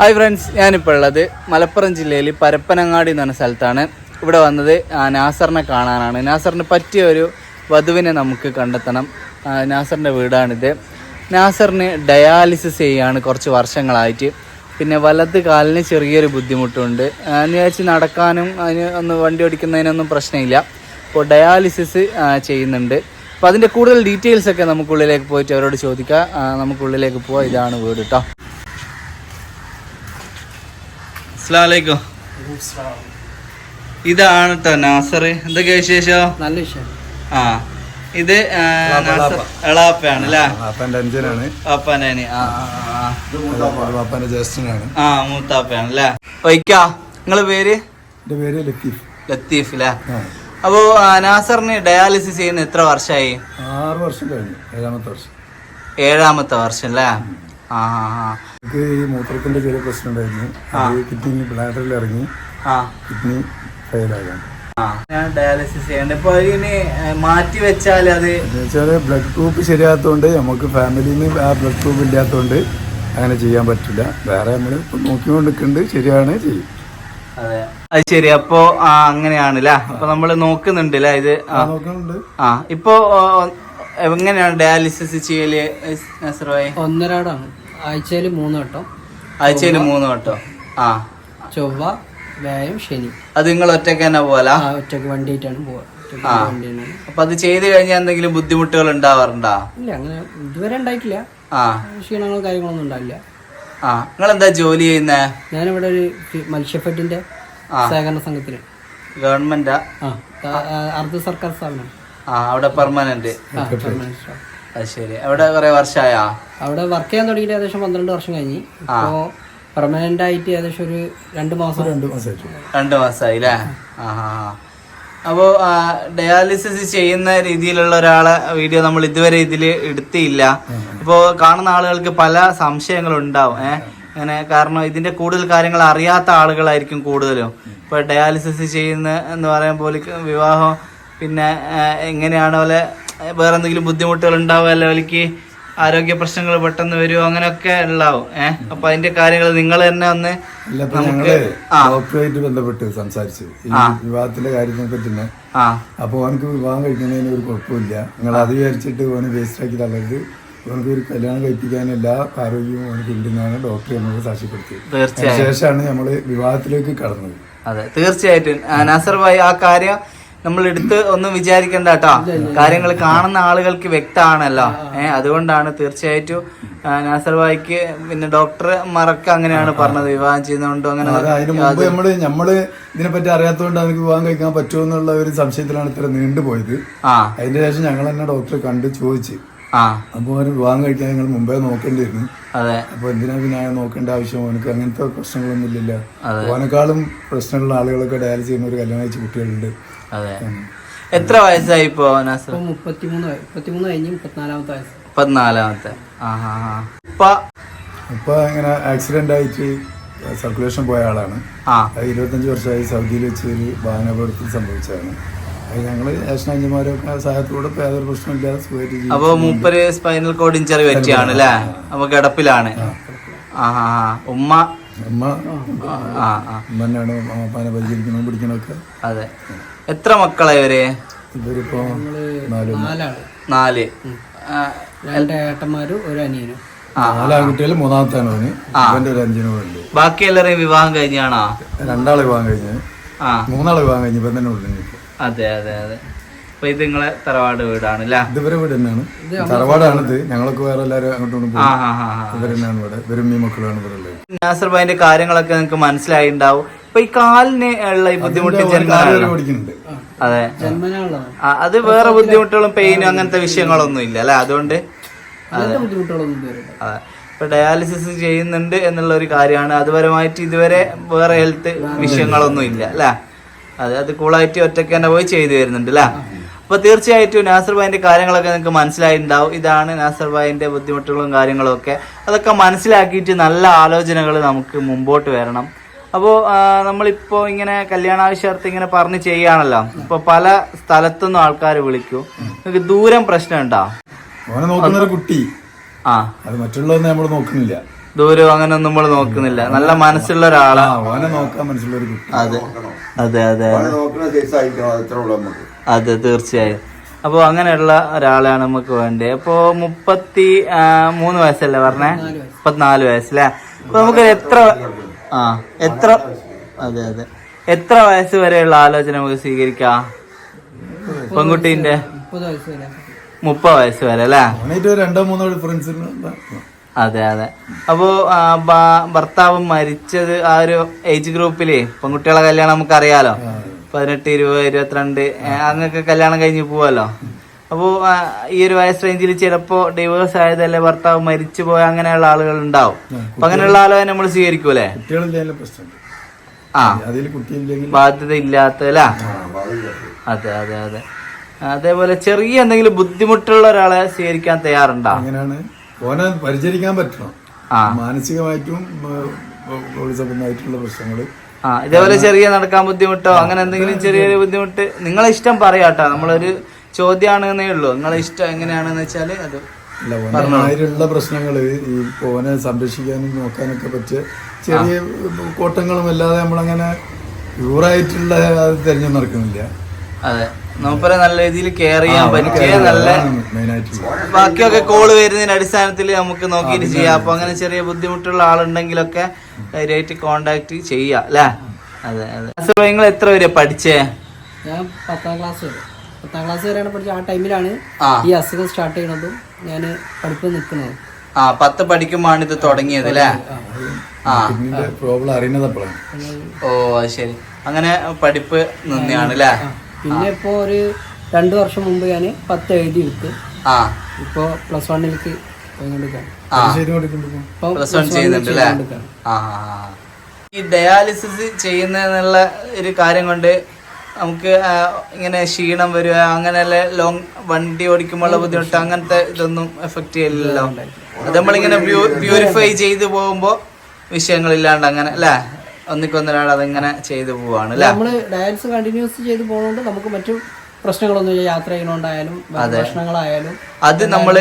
Hi friends ഞാനിപ്പോൾ ഉള്ളത് മലപ്പുറം ജില്ലയിൽ പരപ്പനങ്ങാടി എന്ന് പറഞ്ഞ സ്ഥലത്താണ്. ഇവിടെ വന്നത് നാസറിനെ കാണാനാണ്. നാസറിന് പറ്റിയ ഒരു വധുവിനെ നമുക്ക് കണ്ടെത്തണം. നാസറിന്റെ വീടാണിത്. നാസറിന് ഡയാലിസിസ് ചെയ്യാണ് കുറച്ച് വർഷങ്ങളായിട്ട്. പിന്നെ വലത് കാലിന് ചെറിയൊരു ബുദ്ധിമുട്ടുണ്ട്. എന്ന് വെച്ച് നടക്കാനും അതിന് ഒന്ന് വണ്ടി ഓടിക്കുന്നതിനൊന്നും പ്രശ്നമില്ല. അപ്പോൾ ഡയാലിസിസ് ചെയ്യുന്നുണ്ട്. അപ്പോൾ അതിന്റെ കൂടുതൽ ഡീറ്റെയിൽസ് ഒക്കെ നമുക്കുള്ളിലേക്ക് പോയിട്ട് അവരോട് ചോദിക്കാം. നമുക്കുള്ളിലേക്ക് പോവാം. ഇതാണ് വീട് കേട്ടോ അസ്സലാമലൈക്കും ഇതാണ് കേട്ടോ നാസർ. എന്തൊക്കെ വിശേഷം? നല്ല വിശേഷം. ആ ഇത് എളാപ്പയാണ് അല്ലേ പാപ്പാന്റെ അഞ്ചനാണ്. ആ. പാപ്പാന്റെ ജ്യേഷ്ഠനാണ്. ആ മൂത്താപ്പയാണ് അല്ലേ വൈക്കാ നിങ്ങളെ പേര്? എന്റെ പേര് ലത്തീഫ്. ലത്തീഫ് അല്ലേ. അപ്പോ നാസറിന് ഡയാലിസിസ് ചെയ്യുന്ന എത്ര വർഷമായി ആറ് വർഷം കഴിഞ്ഞു. ഏഴാമത്തെ വർഷം. ഏഴാമത്തെ വർഷം അല്ലേ എനിക്ക് ഈ മൂത്രത്തിന്റെ ചെറിയ പ്രശ്നം ഉണ്ടായിരുന്നു അത് കിഡ്നി ബ്ലാഡറിൽ ഇറങ്ങി. ആ. കിഡ്നി ഫെയിലാകാൻ ആ. ഞാൻ ഡയാലിസിസ് ചെയ്യണ്ട. ഇപ്പൊ ഇതിന് മാറ്റി വെച്ചാൽ അത് ബ്ലഡ് ഗ്രൂപ്പ് ശരിയാത്തതുകൊണ്ട് നമുക്ക് ഫാമിലിയിൽ ആ ബ്ലഡ് ഗ്രൂപ്പ് ഇല്ലാത്തതുകൊണ്ട് അങ്ങനെ ചെയ്യാൻ പറ്റില്ല. വേറെ നമ്മൾ നോക്കിക്കൊണ്ടിരിക്കുന്നുണ്ട്. ശരിയാണ് ചെയ്യും. അതെ. അത് ശരി. അപ്പോ അങ്ങനെയാണല്ലേ? അപ്പൊ നമ്മൾ നോക്കുന്നുണ്ട് അല്ലേ ഇത്? ആ. നോക്കുന്നുണ്ട്. ആ. ഇപ്പോ എങ്ങനെയാണ് ഡയാലിസിസ് ചെയ്യൽ ഒന്നരാടാണ് ആഴ്ചയിൽ മൂന്ന് വട്ടം. ആഴ്ചയിൽ മൂന്ന് വട്ടം. ആ. ചൊവ്വ വ്യായം ശനി. അത് നിങ്ങൾ ഒറ്റയ്ക്ക് തന്നെ പോലാ ആ ഒറ്റയ്ക്ക് വണ്ടിയിട്ടാണ് പോവാ ആ. അപ്പൊ അത് ചെയ്ത് കഴിഞ്ഞാൽ എന്തെങ്കിലും ബുദ്ധിമുട്ടുകൾ ഉണ്ടാവാറുണ്ടോ? ഇല്ല അങ്ങനെ ഇതുവരെ ഉണ്ടായിട്ടില്ല. ആ. ക്ഷീണങ്ങളോ കാര്യങ്ങളൊന്നും ഉണ്ടാവില്ല ആ. നിങ്ങൾ എന്താ ജോലി ചെയ്യുന്നേ? ഞാനിവിടെ ഒരു മത്സ്യഫെഡിന്റെ സഹകരണ സംഘത്തിന് ഗവൺമെന്റാ? അർദ്ധ സർക്കാർ സ്ഥാപനം. ആ അവിടെ പെർമനന്റ് staff. അത് ശരി. അവിടെ കുറെ വർഷമായാ അവിടെ വർക്ക് ചെയ്യാൻ തുടങ്ങിയിട്ട് ഏകദേശം പന്ത്രണ്ട് വർഷം കഴിഞ്ഞ്. അപ്പോ പെർമനന്റ് ആയിട്ട് ഏകദേശം ഒരു രണ്ട് മാസം. രണ്ട് മാസം രണ്ട് മാസമായി അല്ലേ ആ. അപ്പോ ഡയാലിസിസ് ചെയ്യുന്ന രീതിയിലുള്ള ഒരാളെ വീഡിയോ നമ്മൾ ഇതുവരെ ഇതിൽ എടുത്തില്ല ഇപ്പോ കാണുന്ന ആളുകൾക്ക് പല സംശയങ്ങളും ഉണ്ടാവും ഏഹ് അങ്ങനെ കാരണം ഇതിന്റെ കൂടുതൽ കാര്യങ്ങൾ അറിയാത്ത ആളുകളായിരിക്കും കൂടുതലും. ഇപ്പൊ ഡയാലിസിസ് ചെയ്യുന്ന എന്ന് പറയുമ്പോൾ വിവാഹം പിന്നെ എങ്ങനെയാണ് പോലെ വേറെ എന്തെങ്കിലും ബുദ്ധിമുട്ടുകൾ ഉണ്ടാവുക അവർക്ക്? ആരോഗ്യ പ്രശ്നങ്ങൾ പെട്ടെന്ന് വരുമോ അങ്ങനെയൊക്കെ ഉണ്ടാവും. ഏഹ് അപ്പൊ അതിന്റെ കാര്യങ്ങൾ നിങ്ങൾ തന്നെ ഒന്ന് ഡോക്ടറുമായിട്ട് ബന്ധപ്പെട്ട് സംസാരിച്ചു. ഈ വിവാഹത്തിന്റെ കാര്യത്തിനെ പറ്റി അപ്പൊ അവനക്ക് വിവാഹം കഴിക്കുന്നതിന് ഒരു കുഴപ്പമില്ല. നിങ്ങൾ അത് വിചാരിച്ചിട്ട് ഓന് വേസ്റ്റ് ആക്കി തള്ളരുത്. ഓനക്ക് ഒരു കല്യാണം കഴിപ്പിക്കാൻ എല്ലാ ആരോഗ്യവും ഓനക്ക് ഉണ്ടെന്നാണ് ഡോക്ടർ നമ്മൾ സാക്ഷ്യപ്പെടുത്തിയത്. തീർച്ചയായും. അതിനുശേഷമാണ് നമ്മൾ വിവാഹത്തിലേക്ക് കടന്നത്. അതെ തീർച്ചയായിട്ടും. നാസർ ഭായി ആ കാര്യം നമ്മൾ എടുത്ത് ഒന്നും വിചാരിക്കണ്ട കേട്ടോ കാര്യങ്ങൾ കാണുന്ന ആളുകൾക്ക് വ്യക്തമാണല്ലോ. ഏഹ് അതുകൊണ്ടാണ് തീർച്ചയായിട്ടും ആ, നാസർ ഭായിക്ക് പിന്നെ ഡോക്ടർ മറക്ക അങ്ങനെയാണ് പറഞ്ഞത്. വിവാഹം ചെയ്യുന്നതുകൊണ്ട് അങ്ങനെ നമ്മൾ അതിന് മുമ്പ് നമ്മൾ നമ്മൾ ഇതിനെപ്പറ്റി അറിയാത്തതുകൊണ്ട് അവർക്ക് വിവാഹം കഴിക്കാൻ പറ്റുമോ എന്നുള്ള ഒരു സംശയത്തിലാണ് ഇത്ര നീണ്ടുപോയത് ആ. അതിന്റെ ശേഷം ഞങ്ങൾ തന്നെ ഡോക്ടറെ കണ്ട് ചോദിച്ചു. ആ. അപ്പോൾ അവർ വിവാഹം കഴിക്കാൻ ഞങ്ങൾ മുമ്പേ നോക്കേണ്ടിയിരുന്നു. അതെ. അപ്പൊ എന്തിനാ പിന്നെ നോക്കേണ്ട ആവശ്യം? അവനക്ക് അങ്ങനത്തെ പ്രശ്നങ്ങളൊന്നും ഇല്ലല്ലോ. അവനേക്കാളും പ്രശ്നമുള്ള ആളുകളൊക്കെ ഡയാലിസ് ചെയ്യുന്ന ഒരു കല്യാണം കഴിച്ച കുട്ടികളുണ്ട്. അതെ. എത്ര വയസ്സായി ഇപ്പോ നാസർ? മുപ്പത്തിമൂന്ന് വയ- മുപ്പത്തിമൂന്ന് കഴിഞ്ഞ് മുപ്പത്തിനാലാമത്തെ വയസ്സ്. മുപ്പത്തിനാലാമത്തെ ആ ആ ആ ഇപ്പൊ? ഇപ്പൊ ഇങ്ങനെ ആക്സിഡന്റ് ആയിട്ട് സർക്കുലേഷൻ പോയ ആളാണ്. ഇരുപത്തഞ്ച് വർഷമായി സൗദിയിൽ വെച്ച് ഒരു വാഹനാപകടത്തിൽ സംഭവിച്ചതാണ്. ഞങ്ങൾ ഏഷ്ണാഞ്ചിമാരൊക്കെ സഹായത്തോടെ ഇപ്പൊ യാതൊരു പ്രശ്നമില്ലാതെ സുഖമായിട്ട് ജീവിച്ചു. അപ്പൊ മൂപ്പര് സ്പൈനൽ കോഡ് ഇഞ്ചറി പറ്റിയാണ് അല്ലേ? അപ്പൊ കിടപ്പിലാണ്. ഉമ്മ? ആ ആ ഉമ്മ ആ തന്നെയാണ് അമ്മാപ്പാനെ പരിചരിക്കണം പിടിക്കണമൊക്കെ അതെ. എത്ര മക്കളെ ഇവർ? ഇവരിപ്പോ നാല്. രണ്ട് ഏട്ടന്മാരും ഒരു അനിയനും. നാലാൺകുട്ടികൾ മൂന്നാമത്താണ് അവന് ഒരു അഞ്ചിനും ഉണ്ട് ബാക്കി എല്ലാവരെയും വിവാഹം കഴിഞ്ഞാണോ? രണ്ടാളെ വിവാഹം കഴിഞ്ഞ്. ആ. മൂന്നാളെ വിവാഹം കഴിഞ്ഞ് ഇവൻ തന്നെ ഉള്ളു അതെ അതെ അതെ. അപ്പൊ ഇത് നിങ്ങളെ തറവാട് വീടാണ് ഇവരെ വീട് തന്നെയാണ്. തറവാടാണിത് ഞങ്ങളൊക്കെ വേറെ എല്ലാവരും അങ്ങോട്ടും തന്നെയാണ് ഇവിടെ. ഇവരും ഈ മക്കളാണ് ഇവിടെ ഉള്ളത്. നാസർ ഭായിന്റെ കാര്യങ്ങളൊക്കെ നിങ്ങൾക്ക് മനസ്സിലായി ഉണ്ടാവും ഇപ്പൊ ഈ കാലിന് ഉള്ള ഈ ബുദ്ധിമുട്ട് ജന്മനാണല്ലോ. അതെ. അത് വേറെ ബുദ്ധിമുട്ടുകളും പെയിനും അങ്ങനത്തെ വിഷയങ്ങളൊന്നും ഇല്ല അല്ലെ? അതുകൊണ്ട് ബുദ്ധിമുട്ടുകളൊന്നും ഇല്ല. അതെ. ഇപ്പൊ ഡയാലിസിസ് ചെയ്യുന്നുണ്ട് എന്നുള്ള ഒരു കാര്യമാണ്. അതുപരമായിട്ട് ഇതുവരെ വേറെ ഹെൽത്ത് വിഷയങ്ങളൊന്നും ഇല്ല അല്ലേ? അതെ അത് കൂളായിട്ട് ഒറ്റയ്ക്ക് തന്നെ പോയി ചെയ്തു വരുന്നുണ്ട് അല്ലേ? അപ്പൊ തീർച്ചയായിട്ടും നാസർ ഭായിന്റെ കാര്യങ്ങളൊക്കെ നിങ്ങൾക്ക് മനസ്സിലായിട്ടുണ്ടാവും. ഇതാണ് നാസർ ഭായിന്റെ ബുദ്ധിമുട്ടുകളും കാര്യങ്ങളും ഒക്കെ. അതൊക്കെ മനസ്സിലാക്കിയിട്ട് നല്ല ആലോചനകൾ നമുക്ക് മുമ്പോട്ട് വരണം. അപ്പോൾ നമ്മളിപ്പോൾ ഇങ്ങനെ കല്യാണാവശ്യാർത്ഥം ഇങ്ങനെ പറഞ്ഞ് ചെയ്യാണല്ലോ. ഇപ്പൊ പല സ്ഥലത്തുനിന്നും ആൾക്കാർ വിളിക്കും. നിങ്ങൾക്ക് ദൂരം പ്രശ്നം ഉണ്ടോ ഓനെ നോക്കുന്ന ഒരു കുട്ടി. ആ. അത് മറ്റുള്ളതൊന്നും നമ്മൾ നോക്കുന്നില്ല. ദൂരം അങ്ങനെ നമ്മൾ നോക്കുന്നില്ല. നല്ല മനസ്സുള്ള ഒരാളാ ഓനെ നോക്കാൻ മനസ്സുള്ള ഒരു കുട്ടി. അതെ. അതെ അതെ തീർച്ചയായും. അപ്പോൾ അങ്ങനെയുള്ള ഒരാളാണ് നമുക്ക് വേണ്ടത്. അപ്പോൾ മുപ്പത്തി മൂന്ന് വയസ്സല്ലേ പറഞ്ഞേ? മുപ്പത്തിനാല് വയസ്സല്ലേ അപ്പൊ നമുക്ക് എത്ര ആ എത്ര അതെ അതെ. എത്ര വയസ്സ് വരെയുള്ള ആലോചന നമുക്ക് സ്വീകരിക്കാം? പെൺകുട്ടീന്റെ? മുപ്പത് വയസ്സ് വരെ. മുപ്പത് വയസ്സ് വരെ അല്ലേ? രണ്ടോ മൂന്നോ ഡിഫറൻസ് അതെ അതെ. അപ്പോ ഭർത്താവ് മരിച്ചത് ആ ഒരു ഏജ് ഗ്രൂപ്പിൽ പെൺകുട്ടികളെ കല്യാണം നമുക്ക് അറിയാലോ പതിനെട്ട് ഇരുപത് ഇരുപത്തിരണ്ട് അങ്ങൊക്കെ കല്യാണം കഴിഞ്ഞ് പോവാലോ? അപ്പോ ഈ ഒരു വയസ്സ് റേഞ്ചിൽ ചിലപ്പോ ഡിവോഴ്സ് അല്ലെ ഭർത്താവ് മരിച്ചു പോയ അങ്ങനെയുള്ള ആളുകൾ ഉണ്ടാവും അപ്പൊ അങ്ങനെയുള്ള ആളുകളെ നമ്മൾ സ്വീകരിക്കൂലേ ആ. ബാധ്യത ഇല്ലാത്തല്ല അതെ അതെ അതെ. അതേപോലെ ചെറിയ എന്തെങ്കിലും ബുദ്ധിമുട്ടുള്ള ഒരാളെ സ്വീകരിക്കാൻ തയ്യാറുണ്ടോ? അങ്ങനെയാണ്. ഓനെ പരിചരിക്കാൻ പറ്റണം. മാനസികമായിട്ടും പ്രശ്നങ്ങൾ ആ ഇതേപോലെ ചെറിയ നടക്കാൻ ബുദ്ധിമുട്ടോ അങ്ങനെ എന്തെങ്കിലും ചെറിയൊരു ബുദ്ധിമുട്ട് നിങ്ങളെ ഇഷ്ടം പറയാട്ടോ. നമ്മളൊരു ചോദ്യമാണെന്നേ ഉള്ളൂ. നിങ്ങളെ ഇഷ്ടം എങ്ങനെയാണെന്ന് വെച്ചാൽ അത് അല്ല ഓനായിട്ടുള്ള പ്രശ്നങ്ങൾ ഈ ഓനെ സംരക്ഷിക്കാനും നോക്കാനൊക്കെ പറ്റിയ ചെറിയ കോട്ടങ്ങളും അല്ലാതെ നമ്മളങ്ങനെ പ്യൂറായിട്ടുള്ള അത് തിരഞ്ഞു നടക്കുന്നില്ല. അതെ. നമുക്കൊരു നല്ല രീതിയിൽ കെയർ ചെയ്യാൻ പറ്റിയ നല്ല ബാക്കിയൊക്കെ കോൾ വരുന്നതിന്റെ അടിസ്ഥാനത്തിൽ നമുക്ക് നോക്കിയിട്ട് ചെയ്യാം. അപ്പൊ അങ്ങനെ ചെറിയ ബുദ്ധിമുട്ടുള്ള ആളുണ്ടെങ്കിലൊക്കെ ധൈര്യമായിട്ട് കോണ്ടാക്ട് ചെയ്യാം അല്ലേ? അതെ അതെ. നിങ്ങൾ എത്ര വരെ പഠിച്ചേ? ഞാൻ പത്താം ക്ലാസ് വരെ. പത്താം ക്ലാസ് വരെയാണ് പഠിച്ചത്. ആ ടൈമിലാണ് ഈ അസുഖം സ്റ്റാർട്ട് ചെയ്യണതും ഞാൻ പഠിപ്പ് നിൽക്കുന്നത്. ആ പത്ത് പഠിക്കുമ്പോഴാണ് ഇത് തുടങ്ങിയത് അല്ലേ? ആ. പ്രോബ്ലം അറിയുന്നത് അപ്പോഴാണ് ഓ അത് ശരി. അങ്ങനെ പഠിപ്പ് നിന്നെയാണ് അല്ലേ? പിന്നെ ഇപ്പോ ഒരു രണ്ടു വർഷം മുമ്പ് ഞാൻ പത്ത് എഴുതി വിട്ട് ആ. ഇപ്പോ പ്ലസ് വണ്ണിലേക്ക് പ്ലസ് വൺ ചെയ്യുന്നുണ്ട് അല്ലേ? ആ. ഈ ഡയാലിസിസ് ചെയ്യുന്നതിനുള്ള ഒരു കാര്യം കൊണ്ട് നമുക്ക് ഇങ്ങനെ ക്ഷീണം വരിക അങ്ങനെയുള്ള ലോങ് വണ്ടി ഓടിക്കുമ്പോഴുള്ള ബുദ്ധിമുട്ട് അങ്ങനത്തെ ഇതൊന്നും എഫക്ട് ചെയ്യില്ലല്ലോ അത് നമ്മളിങ്ങനെ പ്യൂരിഫൈ ചെയ്തു പോകുമ്പോൾ വിഷയങ്ങളില്ലാണ്ട് അങ്ങനെ അല്ലേ? ഒന്നിക്കൊന്നൊരാൾ അതിങ്ങനെ ചെയ്തു പോവാണ് അല്ലേ? നമ്മൾ ഡയറ്റ്സ് കണ്ടിന്യൂസ് ചെയ്ത് പോകുന്നതുകൊണ്ട് നമുക്ക് മറ്റു പ്രശ്നങ്ങളൊന്നുമില്ല യാത്ര പ്രശ്നങ്ങളായാലും അത് നമ്മൾ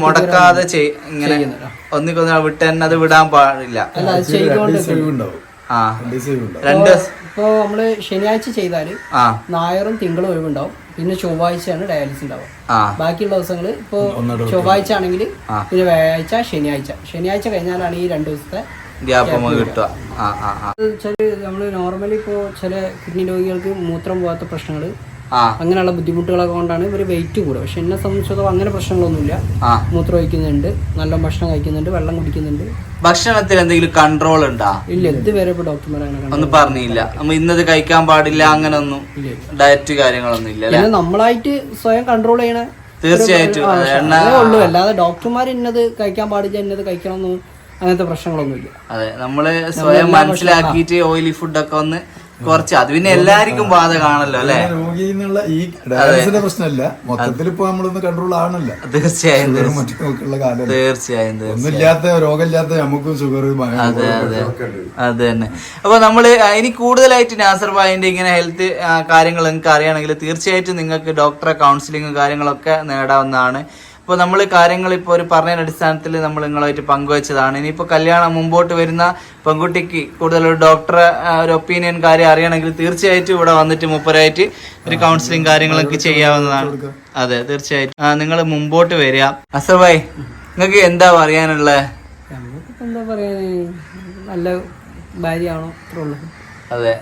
മുടക്കാതെ ഇങ്ങനെ ഒന്നിക്കൊന്നൊരാൾ വിട്ട് തന്നെ അത് വിടാൻ പാടില്ല. രണ്ട് ദിവസം നമ്മൾ ശനിയാഴ്ച ചെയ്താൽ ആ. ഞായറും തിങ്കളും ഒഴിവുണ്ടാവും. പിന്നെ ചൊവ്വാഴ്ചയാണ് ഡയാലിസിസ് ഉണ്ടാവുക. ആ. ബാക്കിയുള്ള ദിവസങ്ങൾ ഇപ്പോൾ ചൊവ്വാഴ്ച ആണെങ്കിൽ പിന്നെ വ്യാഴാഴ്ച ശനിയാഴ്ച. ശനിയാഴ്ച കഴിഞ്ഞാലാണ് ഈ രണ്ട് ദിവസത്തെ ഗ്യാപ്പ് കിട്ടുക. ചില നമ്മൾ നോർമലി ഇപ്പോ ചില കിഡ്നി രോഗികൾക്ക് മൂത്രം പോകാത്ത പ്രശ്നങ്ങൾ ആ അങ്ങനെയുള്ള ബുദ്ധിമുട്ടുകളൊക്കെ കൊണ്ടാണ് ഇവർ വെയിറ്റ് കൂടുക പക്ഷെ എന്നെ സംബന്ധിച്ചിടത്തോളം അങ്ങനെ പ്രശ്നങ്ങളൊന്നുമില്ല. ആ. മൂത്രം ഒഴിക്കുന്നുണ്ട് നല്ല ഭക്ഷണം കഴിക്കുന്നുണ്ട് വെള്ളം കുടിക്കുന്നുണ്ട്. ഭക്ഷണത്തിൽ എന്തെങ്കിലും കൺട്രോൾ ഉണ്ടോ? ഇല്ല ഇതുവരെ ഡോക്ടർമാർ കണ്ടു ഒന്നും പറഞ്ഞില്ല. ഇന്നത് കഴിക്കാൻ പാടില്ല അങ്ങനെ ഒന്നും ഡയറ്റ് കാര്യങ്ങളൊന്നും ഇല്ല നമ്മളായിട്ട് സ്വയം കൺട്രോൾ ചെയ്യണ തീർച്ചയായിട്ടും. ഉള്ളൂ. അല്ലാതെ ഡോക്ടർമാർ ഇന്നത് കഴിക്കാൻ പാടില്ല ഇന്നത് കഴിക്കണമെന്നും അങ്ങനത്തെ പ്രശ്നങ്ങളൊന്നുമില്ല അതെ നമ്മൾ സ്വയം മനസ്സിലാക്കിയിട്ട് ഓയിലി ഫുഡൊക്കെ ഒന്ന് കുറച്ച്. അത് പിന്നെ എല്ലാവർക്കും ബാധകമാണല്ലോ അല്ലെ? രോഗി എന്നുള്ള ഈ ഡയാലിസിന്റെ പ്രശ്നമല്ല. മൊത്തത്തിൽ ഇപ്പൊ നമ്മളൊന്ന് കൺട്രോൾ കാലം തീർച്ചയായും തീർച്ചയായും ഒന്നുമില്ലാത്ത രോഗമില്ലാത്ത നമുക്കും ഷുഗർ അതെ അതെ. അത് തന്നെ. അപ്പൊ നമ്മൾ ഇനി കൂടുതലായിട്ട് നാസർ ഭായിന്റെ ഇങ്ങനെ ഹെൽത്ത് കാര്യങ്ങൾ നിങ്ങൾക്ക് അറിയണമെങ്കിൽ തീർച്ചയായിട്ടും നിങ്ങൾക്ക് ഡോക്ടറെ കൗൺസിലിംഗും കാര്യങ്ങളൊക്കെ നേടാവുന്നതാണ്. അപ്പോൾ നമ്മൾ കാര്യങ്ങൾ ഇപ്പോൾ ഒരു പറഞ്ഞ അടിസ്ഥാനത്തിൽ നമ്മൾ നിങ്ങളായിട്ട് പങ്കുവച്ചതാണ്. ഇനിയിപ്പോൾ കല്യാണം മുമ്പോട്ട് വരുന്ന പെൺകുട്ടിക്ക് കൂടുതൽ ഒരു ഡോക്ടറെ ഒരു ഒപ്പീനിയൻ കാര്യം അറിയണമെങ്കിൽ തീർച്ചയായിട്ടും ഇവിടെ വന്നിട്ട് മുപ്പരായിട്ട് ഒരു കൗൺസിലിംഗ് കാര്യങ്ങളൊക്കെ ചെയ്യാവുന്നതാണ്. അതെ തീർച്ചയായിട്ടും. നിങ്ങൾ മുമ്പോട്ട് വരിക. അസർ ഭായ് നിങ്ങൾക്ക് എന്താ പറയാനുള്ളത് എന്താ പറയാ നല്ല ഭാര്യയാണോ അതെ.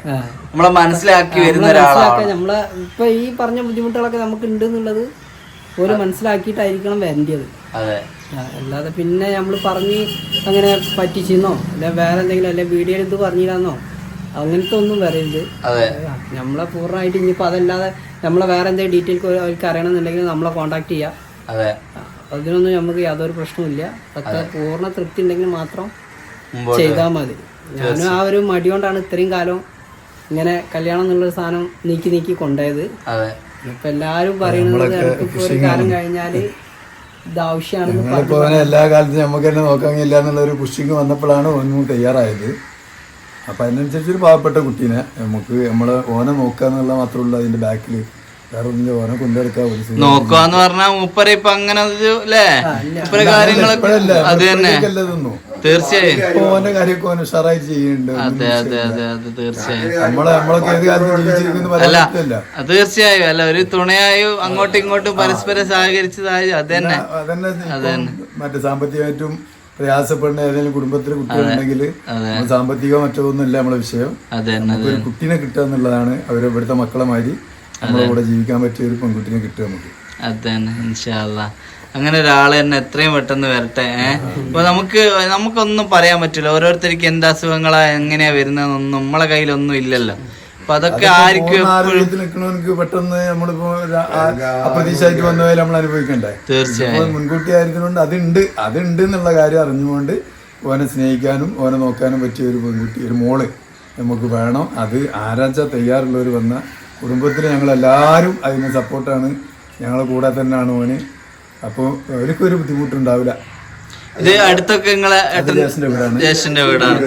നമ്മളെ മനസ്സിലാക്കി വരുന്ന ഒരാളാണ് നമ്മളെ ഇപ്പൊ ഈ പറഞ്ഞ ബുദ്ധിമുട്ടുകളൊക്കെ നമുക്ക് ഉണ്ട് എന്നുള്ളത് ഒരു മനസ്സിലാക്കിയിട്ടായിരിക്കണം വരേണ്ടത്. അതെ. അല്ലാതെ പിന്നെ നമ്മൾ പറഞ്ഞ് അങ്ങനെ പറ്റിച്ചെന്നോ അല്ലെ വേറെ എന്തെങ്കിലും അല്ലെ വീഡിയോയിൽ ഇത് പറഞ്ഞില്ലാന്നോ അങ്ങനത്തെ ഒന്നും വരരുത്. നമ്മളെ പൂർണമായിട്ട് ഇനിയിപ്പോൾ അതല്ലാതെ നമ്മളെ വേറെ എന്തെങ്കിലും ഡീറ്റെയിൽ അവർക്ക് അറിയണമെന്നുണ്ടെങ്കിൽ നമ്മളെ കോൺടാക്ട് ചെയ്യാം. അതെ. അതിനൊന്നും നമുക്ക് യാതൊരു പ്രശ്നമില്ല അത്ര പൂർണ തൃപ്തി ഉണ്ടെങ്കിൽ മാത്രം ചെയ്താൽ മതി. ഞാനും ആ ഒരു മടി കൊണ്ടാണ് ഇത്രയും കാലം ഇങ്ങനെ കല്യാണം എന്നുള്ളൊരു സാധനം നീക്കി നീക്കി കൊണ്ടുപോയത്. ഇപ്പൊ എല്ലാരും പറയുന്നത് ഒരു കാലം കഴിഞ്ഞാൽ ഇത് ആവശ്യമാണെന്ന് ഞങ്ങളിപ്പോ അവനെ എല്ലാ കാലത്തും നമുക്ക് തന്നെ നോക്കാൻ ഇല്ല എന്നുള്ള ഒരു പുഷിങ് വന്നപ്പോഴാണ് ഒന്നും തയ്യാറായത്. അപ്പൊ അതിനനുസരിച്ച് ഒരു പാവപ്പെട്ട കുട്ടീനെ നമുക്ക് നമ്മളെ ഓനെ നോക്കുക എന്നുള്ള മാത്രമുള്ള അതിന്റെ ബാക്കിൽ വേറെ ഒന്നും ഓനെ കൊണ്ടെടുക്കുക ഒരു സീ- നോക്കാന്ന് പറഞ്ഞാ മൂപ്പര ഇപ്പൊ അങ്ങനെ ഒരു ല്ലേ? മൂപ്പര കാര്യങ്ങളൊക്കെ ഇപ്പോഴല്ല അത് തന്നെ. ഇതൊന്നും. തീർച്ചയായും. ഇപ്പൊ ഓന്റെ കാര്യമൊക്കെ ഓൻ ഉഷാറായിട്ട് ചെയ്യുന്നുണ്ട്. അതെ അതെ അതെ അതെ തീർച്ചയായും. നമ്മളെ നമ്മളൊക്കെ ഏത് അല്ല തീർച്ചയായും. അല്ല ഒരു തുണയായും അങ്ങോട്ടും ഇങ്ങോട്ടും പരസ്പരം സഹകരിച്ചതായി അത് തന്നെ. അതന്നെ മറ്റേ സാമ്പത്തികമായിട്ടും പ്രയാസപ്പെടുന്ന ഏതെങ്കിലും കുടുംബത്തിലെ കുട്ടികളുണ്ടെങ്കിൽ സാമ്പത്തികമോ മറ്റോ ഒന്നുമില്ല നമ്മളെ വിഷയം. അത് തന്നെ ഒരു കുട്ടീനെ കിട്ടുക എന്നുള്ളതാണ് അവർ ഇവിടുത്തെ മക്കളെ മാതിരി നമ്മളെ കൂടെ ജീവിക്കാൻ പറ്റിയ ഒരു പെൺകുട്ടീനെ കിട്ടുക നമുക്ക്. അത് തന്നെ ഇൻഷാല്ല അങ്ങനെ ഒരാൾ തന്നെ എത്രയും പെട്ടെന്ന് വരട്ടെ ഏഹ് ഇപ്പൊ നമുക്ക് നമുക്കൊന്നും പറയാൻ പറ്റില്ല. ഓരോരുത്തർക്ക് എന്ത് അസുഖങ്ങളാ എങ്ങനെയാ വരുന്നതെന്നൊന്നും നമ്മളെ കയ്യിലൊന്നും ഇല്ലല്ലോ. അപ്പൊ അതൊക്കെ പെട്ടെന്ന് നമ്മളിപ്പോ ഒരു ആ- വന്ന പോലെ നമ്മൾ അനുഭവിക്കണ്ടേ? തീർച്ചയായും. അപ്പോൾ മുൻകൂട്ടി ആയിരുന്നുകൊണ്ട് അതുണ്ട്. അതുണ്ട് എന്നുള്ള കാര്യം അറിഞ്ഞുകൊണ്ട് ഓനെ സ്നേഹിക്കാനും ഓനെ നോക്കാനും പറ്റിയ ഒരു പെൺകുട്ടി ഒരു മോൾ നമുക്ക് വേണം. അത് ആരാച്ചാ തയ്യാറുള്ളവർ വന്ന കുടുംബത്തിൽ ഞങ്ങളെല്ലാവരും അതിന് സപ്പോർട്ടാണ് ഞങ്ങളെ കൂടെ തന്നെയാണ് ഓന്. അപ്പോൾ അവർക്കൊരു ബുദ്ധിമുട്ടുണ്ടാവില്ല. ഇത് അടുത്തൊക്കെ നിങ്ങളെ ജേഷന്റെ വീടാണ്.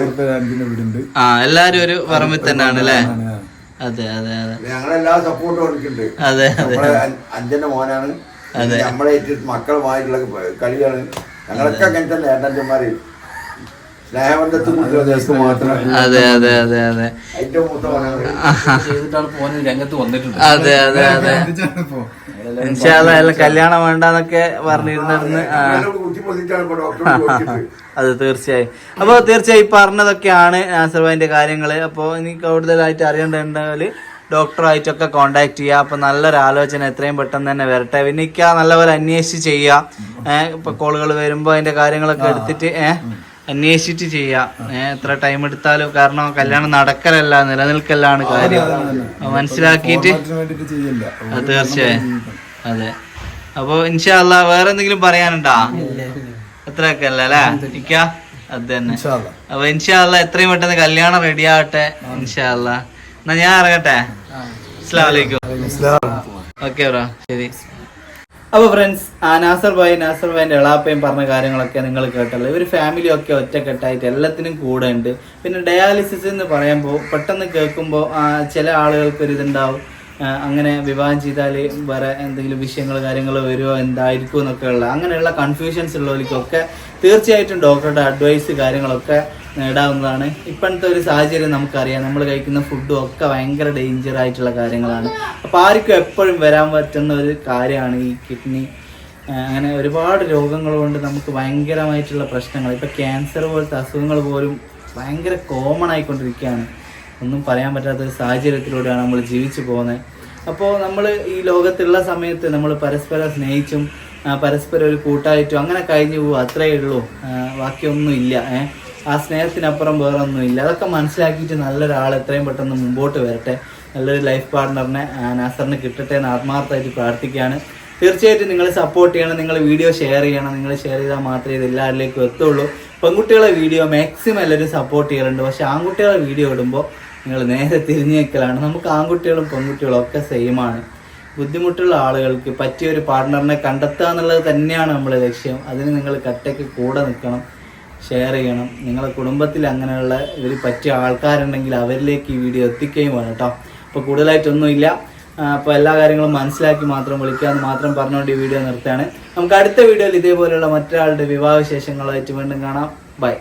വീടുണ്ട്. ആ എല്ലാരും ഒരു പറമ്പിൽ തന്നെയാണ് അല്ലേ? അതെ അതെ അതെ. ഞങ്ങളെല്ലാ സപ്പോർട്ടും കൊടുക്കുന്നുണ്ട് അതെ അതെ. അഞ്ചന്റെ മോനാണ്. നമ്മളെ മക്കളുമായിട്ടുള്ള കളിയാണ് ഞങ്ങളൊക്കെ അങ്ങനെ തന്നെ ഏട്ടന്മാര് അതെ അതെ അതെ അതെ അതെ അതെ. അതെ ഇൻഷാല്ല എല്ലാം കല്യാണം വേണ്ടെന്നൊക്കെ പറഞ്ഞിരുന്നിരുന്ന് അത് തീർച്ചയായും. അപ്പോൾ തീർച്ചയായും പറഞ്ഞതൊക്കെയാണ് നാസർബായിന്റെ കാര്യങ്ങൾ അപ്പോൾ ഇനി കൂടുതലായിട്ട് അറിയേണ്ടതുണ്ടെങ്കിൽ ഡോക്ടറായിട്ടൊക്കെ കോണ്ടാക്ട് ചെയ്യുക. അപ്പോൾ നല്ലൊരു ആലോചന എത്രയും പെട്ടെന്ന് തന്നെ വരട്ടെ. പിന്നെ നല്ലപോലെ അന്വേഷിച്ച് ചെയ്യുക. ഏഹ് ഇപ്പൊ കോളുകൾ വരുമ്പോൾ അതിന്റെ കാര്യങ്ങളൊക്കെ എടുത്തിട്ട് ഏഹ് അന്വേഷിച്ചിട്ട് ചെയ്യാം. എത്ര ടൈം എടുത്താലും കാരണം കല്യാണം നടക്കലല്ല നിലനിൽക്കലാണ് കാര്യം. മനസ്സിലാക്കിയിട്ട് തീർച്ചയായും. അതെ. അപ്പൊ ഇൻഷാല്ല വേറെ എന്തെങ്കിലും പറയാനുണ്ടോ? അത്രയൊക്കെ അല്ല? അല്ലേ ഇക്ക? അത് തന്നെ. അപ്പൊ ഇൻഷാല്ല എത്രയും പെട്ടെന്ന് കല്യാണം റെഡി ആവട്ടെ ഇൻഷാല്ല എന്നാ ഞാൻ ഇറങ്ങട്ടെ? അസ്സാം ഇസ്ലാം ഓക്കെ ബ്രോ ശരി. അപ്പോൾ ഫ്രണ്ട്സ് ആ നാസർ ഭായി നാസർ ഭായിന്റെ എളാപ്പയും പറഞ്ഞ കാര്യങ്ങളൊക്കെ നിങ്ങൾ കേട്ടല്ലോ. ഇവർ ഫാമിലി ഒക്കെ ഒറ്റക്കെട്ടായിട്ട് എല്ലാത്തിനും കൂടെ ഉണ്ട്. പിന്നെ ഡയാലിസിസ് എന്ന് പറയുമ്പോൾ പെട്ടെന്ന് കേൾക്കുമ്പോൾ ചില ആളുകൾക്ക് ഇതുണ്ടാവും. അങ്ങനെ വിവാഹം ചെയ്താൽ വേറെ എന്തെങ്കിലും വിഷയങ്ങൾ കാര്യങ്ങൾ വരുമോ എന്തായിരിക്കും എന്നൊക്കെ ഉള്ള അങ്ങനെയുള്ള കൺഫ്യൂഷൻസ് ഉള്ളവർക്കൊക്കെ തീർച്ചയായിട്ടും ഡോക്ടറുടെ അഡ്വൈസ് കാര്യങ്ങളൊക്കെ നേടാവുന്നതാണ്. ഇപ്പോഴത്തെ ഒരു സാഹചര്യം നമുക്കറിയാം. നമ്മൾ കഴിക്കുന്ന ഫുഡും ഒക്കെ ഭയങ്കര ഡേഞ്ചർ ആയിട്ടുള്ള കാര്യങ്ങളാണ്. അപ്പോൾ ആർക്കും എപ്പോഴും വരാൻ പറ്റുന്ന ഒരു കാര്യമാണ് ഈ കിഡ്നി അങ്ങനെ ഒരുപാട് രോഗങ്ങൾ കൊണ്ട് നമുക്ക് ഭയങ്കരമായിട്ടുള്ള പ്രശ്നങ്ങൾ. ഇപ്പോൾ ക്യാൻസർ പോലത്തെ അസുഖങ്ങൾ പോലും ഭയങ്കര കോമൺ ആയിക്കൊണ്ടിരിക്കുകയാണ്. ഒന്നും പറയാൻ പറ്റാത്ത ഒരു സാഹചര്യത്തിലൂടെയാണ് നമ്മൾ ജീവിച്ചു പോകുന്നത്. അപ്പോൾ നമ്മൾ ഈ ലോകത്തുള്ള സമയത്ത് നമ്മൾ പരസ്പരം സ്നേഹിച്ചും പരസ്പരം ഒരു കൂട്ടായിട്ടും അങ്ങനെ കഴിഞ്ഞു പോകും അത്രയേ ഉള്ളൂ. ബാക്കിയൊന്നും ഇല്ല ഏഹ് ആ സ്നേഹത്തിനപ്പുറം വേറെ ഒന്നും ഇല്ല. അതൊക്കെ മനസ്സിലാക്കിയിട്ട് നല്ലൊരാൾ എത്രയും പെട്ടെന്ന് മുമ്പോട്ട് വരട്ടെ. നല്ലൊരു ലൈഫ് പാർട്ട്ണറിനെ നാസറിന് കിട്ടട്ടെ എന്ന് ആത്മാർത്ഥമായിട്ട് പ്രാർത്ഥിക്കുകയാണ്. തീർച്ചയായിട്ടും നിങ്ങൾ സപ്പോർട്ട് ചെയ്യണം നിങ്ങൾ വീഡിയോ ഷെയർ ചെയ്യണം നിങ്ങൾ ഷെയർ ചെയ്താൽ മാത്രമേ ഇത് എല്ലാവരിലേക്കും എത്തുള്ളൂ. പെൺകുട്ടികളെ വീഡിയോ മാക്സിമം എല്ലാവരും സപ്പോർട്ട് ചെയ്യാറുണ്ട്. പക്ഷേ ആൺകുട്ടികളെ വീഡിയോ ഇടുമ്പോൾ നിങ്ങൾ നേരെ തിരിഞ്ഞു നിൽക്കലാണ് നമുക്ക് ആൺകുട്ടികളും പെൺകുട്ടികളും ഒക്കെ സെയിമാണ് ബുദ്ധിമുട്ടുള്ള ആളുകൾക്ക് പറ്റിയ ഒരു പാർട്ട്ണറിനെ കണ്ടെത്തുക എന്നുള്ളത് തന്നെയാണ് നമ്മുടെ ലക്ഷ്യം. അതിന് നിങ്ങൾ കട്ടയ്ക്ക് കൂടെ നിൽക്കണം ഷെയർ ചെയ്യണം. നിങ്ങളുടെ കുടുംബത്തിൽ അങ്ങനെയുള്ള ഇവർ പറ്റിയ ആൾക്കാരുണ്ടെങ്കിൽ അവരിലേക്ക് ഈ വീഡിയോ എത്തിക്കുകയും വേണം കേട്ടോ. അപ്പോൾ കൂടുതലായിട്ടൊന്നുമില്ല അപ്പോൾ എല്ലാ കാര്യങ്ങളും മനസ്സിലാക്കി മാത്രം വിളിക്കാമെന്ന് മാത്രം പറഞ്ഞുകൊണ്ട് ഈ വീഡിയോ നിർത്തുകയാണ്. നമുക്ക് അടുത്ത വീഡിയോയിൽ ഇതേപോലെയുള്ള മറ്റൊരാളുടെ വിവാഹ വിശേഷങ്ങളായിട്ട് വീണ്ടും കാണാം. ബൈ